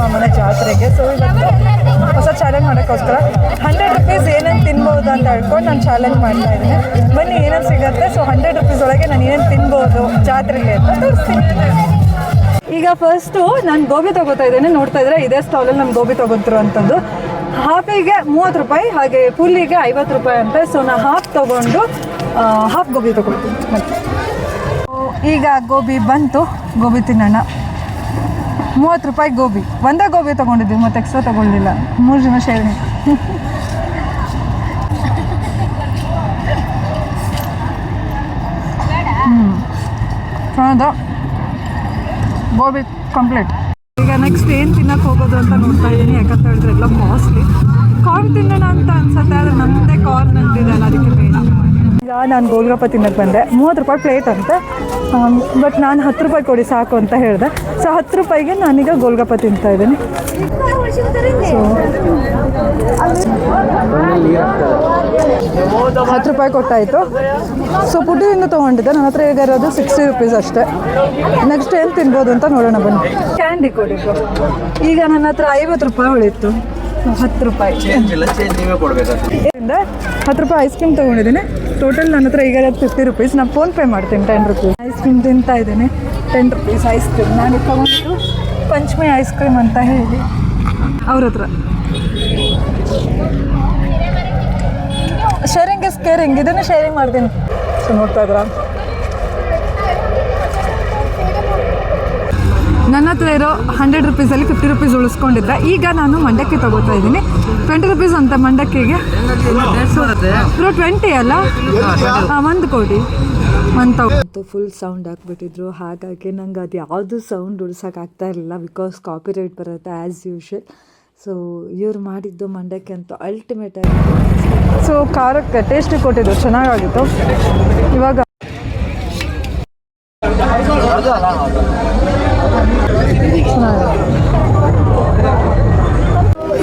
ಮಾಮನ ಜಾತ್ರೆಗೆ. ಸೊ ಇವತ್ತು ಹೊಸ ಚಾಲೆಂಜ್ ಮಾಡೋಕ್ಕೋಸ್ಕರ ಹಂಡ್ರೆಡ್ ರುಪೀಸ್ ಏನೇನು ತಿನ್ಬೋದು ಅಂತ ಹೇಳ್ಕೊಂಡು ನಾನು ಚಾಲೆಂಜ್ ಮಾಡ್ತಾ ಇದ್ದೀನಿ. ಬನ್ನಿ, ಏನೇನು ಸಿಗುತ್ತೆ? ಸೊ ಹಂಡ್ರೆಡ್ ರುಪೀಸ್ ಒಳಗೆ ನಾನು ಏನೇನು ತಿನ್ಬೋದು ಜಾತ್ರೆಗೆ ಅಂತ ತೋರಿಸ್ತೀನಿ. ಈಗ ಫಸ್ಟು ನಾನು ಗೋಬಿ ತೊಗೋತಾ ಇದ್ದೇನೆ. ನೋಡ್ತಾ ಇದ್ರೆ ಇದೇ ಸ್ಟಾಲಲ್ಲಿ ನಾನು ಗೋಬಿ ತಗೋತಿರುವಂಥದ್ದು ಹಾಫಿಗೆ ಮೂವತ್ತು ರೂಪಾಯಿ, ಹಾಗೆ ಫುಲ್ಲಿಗೆ ಐವತ್ತು ರೂಪಾಯಿ ಅಂತ. ಸೊ ನಾನು ಹಾಫ್ ತೊಗೊಂಡು ಹಾಫ್ ಗೋಬಿ ತೊಗೊಳ್ತೀನಿ. ಈಗ ಗೋಬಿ ಬಂತು. ಗೋಬಿ ತಿನ್ನೋಣ. ಮೂವತ್ತು ರೂಪಾಯಿ ಗೋಬಿ. ಒಂದೇ ಗೋಬಿ ತೊಗೊಂಡಿದ್ದೀವಿ, ಮತ್ತೆ ಎಕ್ಸ್ಟ್ರಾ ತೊಗೊಂಡಿಲ್ಲ. ಮೂರು ಜನ ಶೇರಿಂಗ್ ಹ್ಞೂ ಗೋಬಿ ಕಂಪ್ಲೀಟ್ ಈಗ ನೆಕ್ಸ್ಟ್ ಏನು ತಿನ್ನಕ್ಕೆ ಹೋಗೋದು ಅಂತ ನೋಡ್ತಾ ಇದ್ದೀನಿ, ಯಾಕಂತ ಹೇಳಿದ್ರೆ ಎಲ್ಲ ಕಾಸ್ಟ್ಲಿ ಕಾರ್ನ್ ತಿನ್ನೋಣ ಅಂತ ಅನ್ಸುತ್ತೆ, ಆದರೆ ನಮ್ಮದೇ ಕಾರ್ನ್ ಅಂತಿದೆ ಅದಕ್ಕೆ ಬೇಡ. ಈಗ ನಾನು ಗೋಲ್ಗಪ್ಪ ತಿನ್ನಕ್ಕೆ ಬಂದೆ. ಮೂವತ್ತು ರೂಪಾಯಿ ಪ್ಲೇಟ್ ಅಂತೆ. ಬಟ್ ನಾನು ಹತ್ತು ರೂಪಾಯಿ ಕೊಡಿ, ಸಾಕು ಅಂತ ಹೇಳಿದೆ. ಸೊ ಹತ್ತು ರೂಪಾಯಿಗೆ ನಾನೀಗ ಗೋಲ್ಗಪ್ಪ ತಿಂತಾ ಇದ್ದೀನಿ. ಹತ್ತು ರೂಪಾಯಿ ಕೊಟ್ಟಾಯಿತು. ಸೊ ಪುಟ್ಟಿಯಿಂದ ತೊಗೊಂಡಿದ್ದೆ. ನನ್ನ ಹತ್ರ ಈಗ ಇರೋದು ಸಿಕ್ಸ್ಟಿ ರುಪೀಸ್ ಅಷ್ಟೇ. ನೆಕ್ಸ್ಟ್ ಏನು ತಿನ್ಬೋದು ಅಂತ ನೋಡೋಣ ಬನ್ನಿ. ಕ್ಯಾಂಡಿ ಕೊಡಿ ಈಗ ನನ್ನ ಹತ್ರ ಐವತ್ತು ರೂಪಾಯಿ ಉಳಿತು ಹತ್ತು ರೂಪಾಯಿ. ಚೇಂಜ್ ಇಲ್ಲ ಚೇಂಜ್ ನೀವೇ ಕೊಡ್ಬೇಕಾಗ್ತದೆ ಇಂದ ಹತ್ತು ರೂಪಾಯಿ ಐಸ್ ಕ್ರೀಮ್ ತಗೊಂಡಿದ್ದೀನಿ. ಟೋಟಲ್ ನನ್ನ ಹತ್ರ ಈಗ ಫಿಫ್ಟಿ ರುಪೀಸ್ ನಾನು ಫೋನ್ಪೇ ಮಾಡ್ತೀನಿ ಟೆನ್ ರುಪೀಸ್ ಐಸ್ ಕ್ರೀಮ್ ತಿಂತಾ ಇದ್ದೀನಿ. ಟೆನ್ ರುಪೀಸ್ ಐಸ್ ಕ್ರೀಮ್ ನಾನು ತೊಗೊಂಡು ಪಂಚಮಿ ಐಸ್ ಕ್ರೀಮ್ ಅಂತ ಹೇಳಿ. ಅವ್ರ ಹತ್ರ. ಶೇರಿಂಗ್ ಇಸ್ ಕೇರಿಂಗ್ ಇದನ್ನು ಶೇರಿಂಗ್ ಮಾಡ್ತೀನಿ. ಸೊ ನೋಡ್ತಾ ಇದ್ರಾ ನನ್ನ ಹತ್ರ ಇರೋ ಹಂಡ್ರೆಡ್ ರುಪೀಸಲ್ಲಿ ಫಿಫ್ಟಿ ರುಪೀಸ್ ಉಳಿಸ್ಕೊಂಡಿದ್ದೆ ಈಗ ನಾನು ಮಂಡಕ್ಕಿ ತಗೋತಾ ಇದ್ದೀನಿ. ಟ್ವೆಂಟಿ ರುಪೀಸ್ ಅಂತ ಮಂಡಕ್ಕಿಗೆ? ಬ್ರೋ ಟ್ವೆಂಟಿ ಅಲ್ಲ? ಒಂದು ಕೊಡಿ ಅಂತ ಫುಲ್ ಸೌಂಡ್ ಹಾಕ್ಬಿಟ್ಟಿದ್ರು ಹಾಗಾಗಿ ನಂಗೆ ಅದು ಯಾವುದು ಸೌಂಡ್ ಉಳ್ಸೋಕ್ಕಾಗ್ತಾ ಇರಲಿಲ್ಲ ಬಿಕಾಸ್ ಕಾಪಿ ರೈಟ್ ಬರುತ್ತೆ ಆ್ಯಸ್ ಯೂಶುವಲ್ ಸೊ ಇವ್ರು ಮಾಡಿದ್ದು ಮಂಡಕ್ಕಿ ಅಂತ ಅಲ್ಟಿಮೇಟ್ ಆಗಿ. ಸೊ ಖಾರಕ್ಕೆ ಟೇಸ್ಟ್ ಕೊಟ್ಟಿದ್ರು ಚೆನ್ನಾಗಾಗಿತ್ತು. ಇವಾಗ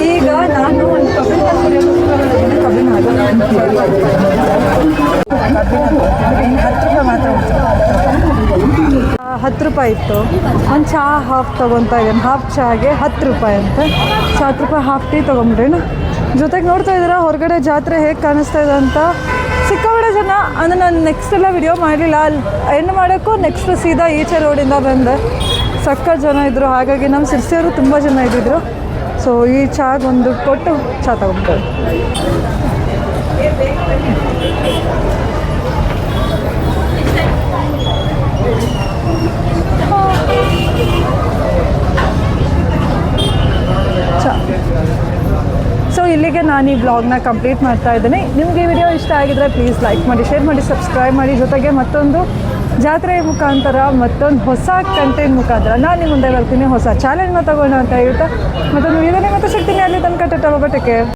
ಈಗ ನಾನು ಒಂದು ಕಬ್ಬಿನ ಕಬ್ಬಿನ ಹತ್ತು ರೂಪಾಯಿ ಇತ್ತು. ಒಂದು ಚಹಾ ಹಾಫ್ ತೊಗೊತಾ ಇದ್ದೀನಿ. ಹಾಫ್ ಚಹಾಗೆ ಹತ್ತು ರೂಪಾಯಿ ಅಂತ. ಹತ್ತು ರೂಪಾಯಿ ಹಾಫ್ ಟೀ ತೊಗೊಂಬಿಡ್ರಿ ಜೊತೆಗೆ ನೋಡ್ತಾ ಇದ್ದೀರಾ? ಹೊರಗಡೆ ಜಾತ್ರೆ ಹೇಗೆ ಕಾಣಿಸ್ತಾ ಇದೆ ಅಂತ? ಸಿಕ್ಕಾಪಟ್ಟೆ ಜನ, ಅಂದರೆ ನಾನು ನೆಕ್ಸ್ಟ್ ಎಲ್ಲ ವಿಡಿಯೋ ಮಾಡಲಿಲ್ಲ. ಅಲ್ಲಿ ಎಂಡ್ ಮಾಡೋಕ್ಕೂ ನೆಕ್ಸ್ಟ್ ಸೀದಾ ಈಚೆ ರೋಡಿಂದ ಬಂದೆ. ಸಕ್ಕ ಜನ ಇದ್ದರು ಹಾಗಾಗಿ ನಮ್ಮ ಸಿರ್ಸಿಯವರು ತುಂಬ ಜನ ಇದ್ದಿದ್ರು. ಸೊ ಈ ಚಾಗೆ ಒಂದು ಕೊಟ್ಟು ಚಹಾ ತಗೊಂಡ್ಬಿಟ್ಟೆ. ನಾನು ಈ ಬ್ಲಾಗ್ನ ಕಂಪ್ಲೀಟ್ ಮಾಡ್ತಾ ಇದ್ದೀನಿ. ನಿಮಗೆ ಈ ವಿಡಿಯೋ ಇಷ್ಟ ಆಗಿದ್ರೆ ಪ್ಲೀಸ್ ಲೈಕ್ ಮಾಡಿ ಶೇರ್ ಮಾಡಿ ಸಬ್ಸ್ಕ್ರೈಬ್ ಮಾಡಿ. ಜೊತೆಗೆ ಮತ್ತೊಂದು ಜಾತ್ರೆ ಮುಖಾಂತರ, ಮತ್ತೊಂದು ಹೊಸ ಕಂಟೆಂಟ್ ಮುಖಾಂತರ ನಾನು ನಿಮ್ಮ ಮುಂದೆ ಬರ್ತೀನಿ. ಹೊಸ ಚಾಲೆಂಜ್ನ ತಗೊಂಡು ಅಂತ ಹೇಳ್ತಾ ಮತ್ತೊಂದು ವಿಡಿಯೋನೇ ಮತ್ತೆ ಸಿಗ್ತೀನಿ. ಅಲ್ಲಿ ತನಕ, ಟಟ ಕೇರ್